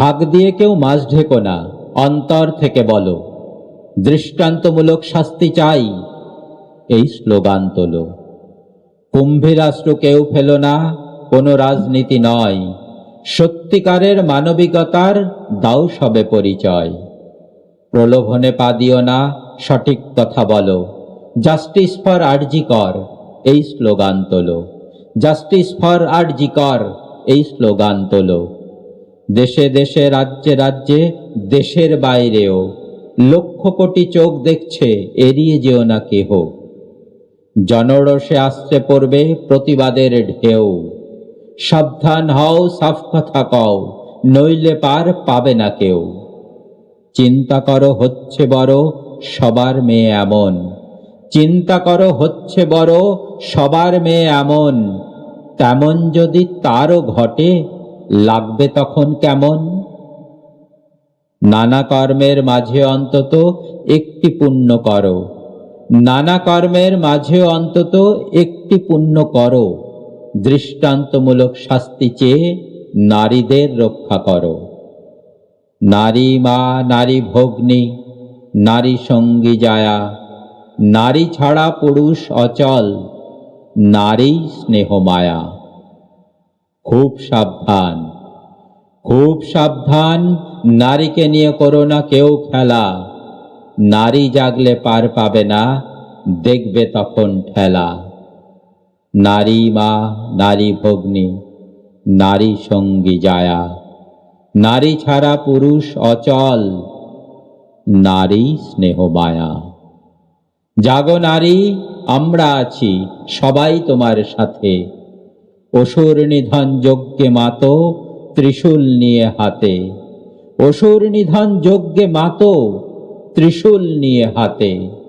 ঢাক দিয়ে কেউ মাছ ঢেকো না, অন্তর থেকে বলো, দৃষ্টান্তমূলক শাস্তি চাই, এই স্লোগান তোলো। কুম্ভী রাষ্ট্র কেউ ফেলো না, কোনো রাজনীতি নয়, সত্যিকারের মানবিকতার দাও সবে পরিচয়। প্রলোভনে পা দিও না, সঠিক কথা বলো, জাস্টিস ফর আরজি কর, এই স্লোগান তোলো। জাস্টিস ফর আরজি কর, এই স্লোগান তোলো। দেশে দেশে, রাজ্যে রাজ্যে, দেশের বাইরেও। লক্ষ কোটি চোখ দেখছে, এড়িয়ে যেও না কেহ। জনরসে আসতে পড়বে প্রতিবাদের ঢেউ। সাবধান হও, সাফ কথা কও, নইলে পার পাবে না কেউ। চিন্তা করো, হচ্ছে বড়, সবার মেয়ে এমন। চিন্তা করো, হচ্ছে বড়, সবার মেয়ে এমন। তেমন যদি তারও ঘটে লাগবে তখন কেমন? নানা কর্মের মাঝে অন্তত একটি পুণ্য করো। নানা কর্মের মাঝে অন্তত একটি পুণ্য করো। দৃষ্টান্তমূলক শাস্তি চেয়ে নারীদের রক্ষা করো। নারী মা, নারী ভগ্নী, নারী সঙ্গী জায়া নারী ছাড়া পুরুষ অচল, নারী স্নেহ মায়া। খুব সাবধান। খুব সাবধান, নারীকে নিয়ে করো না কেউ খেলা। নারী জাগলে পার পাবে না, দেখবে তখন ঠেলা। নারী মা, নারী ভগ্নী, নারী সঙ্গী জায়া। নারী ছাড়া পুরুষ অচল, নারী স্নেহ মায়া। জাগো নারী, আমরা আছি, সবাই তোমার সাথে। অসুর নিধন যজ্ঞে মাতো ত্রিশূল নিয়ে হাতে। অসুর নিধন যজ্ঞে মাতো ত্রিশূল নিয়ে হাতে।